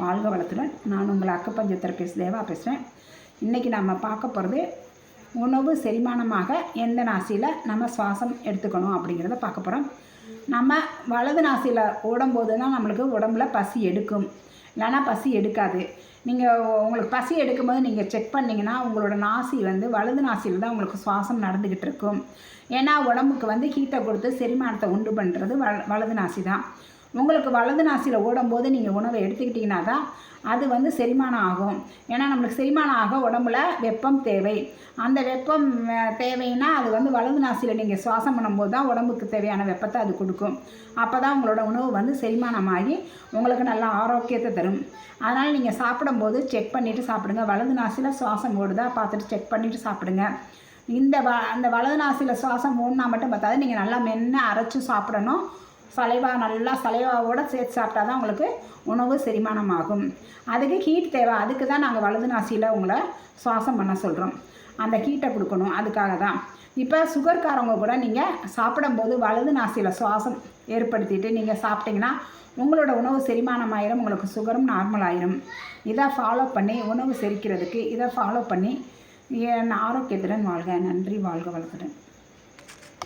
வாழ்க வளத்துடன் நான் உங்கள் அக்கப்பஞ்ச தெரபிஸ்ட் தேவா பேசுகிறேன் இன்றைக்கி நம்ம பார்க்க போகிறது உணவு செரிமானமாக எந்த நாசியில் நம்ம சுவாசம் எடுத்துக்கணும் அப்படிங்கிறத பார்க்க போகிறோம் நம்ம வலது நாசியில் ஓடும்போது தான் நம்மளுக்கு உடம்புல பசி எடுக்கும். இல்லைன்னா பசி எடுக்காது. நீங்கள் உங்களுக்கு பசி எடுக்கும்போது நீங்கள் செக் பண்ணிங்கன்னா உங்களோட நாசி வந்து வலது நாசியில் தான் உங்களுக்கு சுவாசம் நடந்துக்கிட்டு இருக்கும். ஏன்னா உடம்புக்கு வந்து ஹீட்டை கொடுத்து செரிமானத்தை உண்டு பண்ணுறது வ வலது நாசி தான். உங்களுக்கு வலது நாசியில் ஓடும்போது நீங்கள் உணவை எடுத்துக்கிட்டிங்கன்னா தான் அது வந்து செரிமானம் ஆகும். ஏன்னா நம்மளுக்கு செரிமானம் ஆக உடம்புல வெப்பம் தேவை. அந்த வெப்பம் தேவைன்னா அது வந்து வலது நாசியில் நீங்கள் சுவாசம் பண்ணும்போது தான் உடம்புக்கு தேவையான வெப்பத்தை அது கொடுக்கும். அப்போ தான் உங்களோட உணவு வந்து செரிமானமாகி உங்களுக்கு நல்ல ஆரோக்கியத்தை தரும். அதனால் நீங்கள் சாப்பிடும்போது செக் பண்ணிவிட்டு சாப்பிடுங்க. வலது நாசியில் சுவாசம் ஓடுதா பார்த்துட்டு செக் பண்ணிவிட்டு சாப்பிடுங்க. இந்த வ அந்த வலது நாசியில் சுவாசம் ஓடினா மட்டும் பார்த்தாது. நீங்கள் நல்லா மென்று அரைச்சி சாப்பிடணும் சலைவா நல்லா சலைவாவோட சேர்த்து சாப்பிட்டா தான் உங்களுக்கு உணவு செரிமானமாகும். அதுக்கு ஹீட் தேவை. அதுக்கு தான் நாங்கள் வலது நாசியில் உங்களை சுவாசம் பண்ண சொல்கிறோம் அந்த ஹீட்டை கொடுக்கணும். அதுக்காக தான் இப்போ சுகர்காரவங்க கூட நீங்கள் சாப்பிடும்போது வலது நாசியில் சுவாசம் ஏற்படுத்திட்டு நீங்கள் சாப்பிட்டீங்கன்னா உங்களோட உணவு செரிமானம் ஆயிரும் உங்களுக்கு சுகரும் நார்மல் ஆயிரும். இதை ஃபாலோ பண்ணி உணவு செரிக்கிறதுக்கு இதை ஃபாலோ பண்ணி என் ஆரோக்கியத்துடன் வாழ்க. நன்றி. வாழ்க வளர்த்துடன்